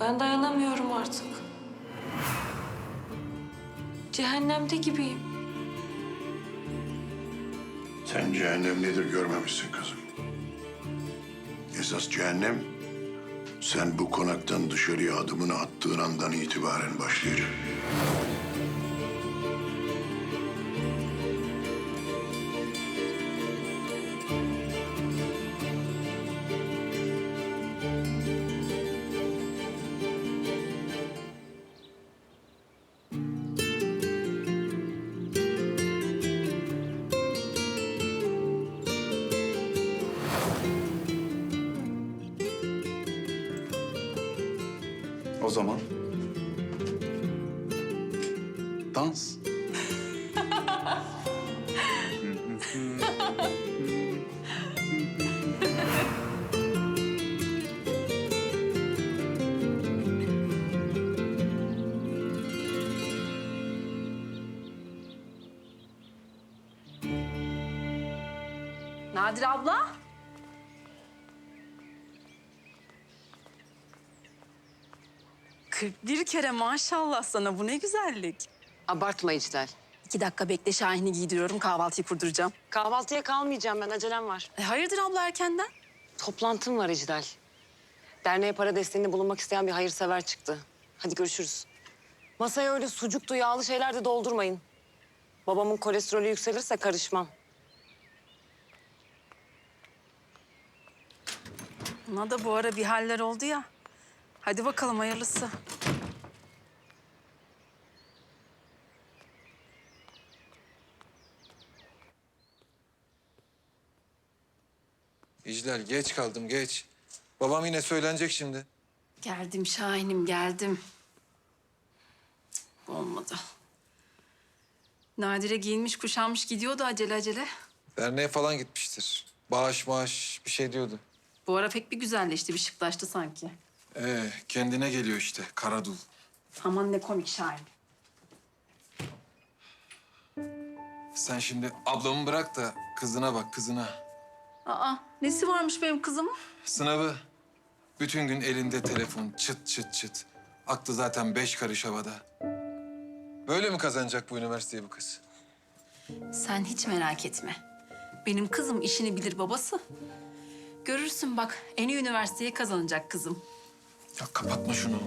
Ben dayanamıyorum artık. Cehennemde gibiyim. Sen cehennem nedir görmemişsin kızım. Esas cehennem sen bu konaktan dışarıya adımını attığın andan itibaren başlayacak. O zaman dans. Nadir abla. Kırk bir kere maşallah sana bu ne güzellik. Abartma İclal. İki dakika bekle Şahin'i giydiriyorum kahvaltıyı kurduracağım. Kahvaltıya kalmayacağım ben acelem var. E, hayırdır abla erkenden? Toplantım var İclal. Derneğe para desteğinde bulunmak isteyen bir hayırsever çıktı. Hadi görüşürüz. Masaya öyle sucuklu yağlı şeyler de doldurmayın. Babamın kolesterolü yükselirse karışmam. Ona da bu ara bir haller oldu ya. Hadi bakalım hayırlısı. İclal geç kaldım geç. Babam yine söylenecek şimdi. Geldim Şahin'im geldim. Cık, Olmadı. Nadire giyinmiş kuşanmış gidiyordu acele acele. Derneğe falan gitmiştir. Bağış maaş bir şey diyordu. Bu ara pek bir güzelleşti, bir şıklaştı sanki. Ee, kendine geliyor işte Karadul. Aman ne komik Şahin. Sen şimdi ablamı bırak da kızına bak kızına. Aa, nesi varmış benim kızımın? Sınavı. Bütün gün elinde telefon çıt çıt çıt. Aklı zaten beş karış havada. Böyle mi kazanacak bu üniversiteyi bu kız? Sen hiç merak etme. Benim kızım işini bilir babası. Görürsün bak en iyi üniversiteye kazanacak kızım. Ya kapatma şunu.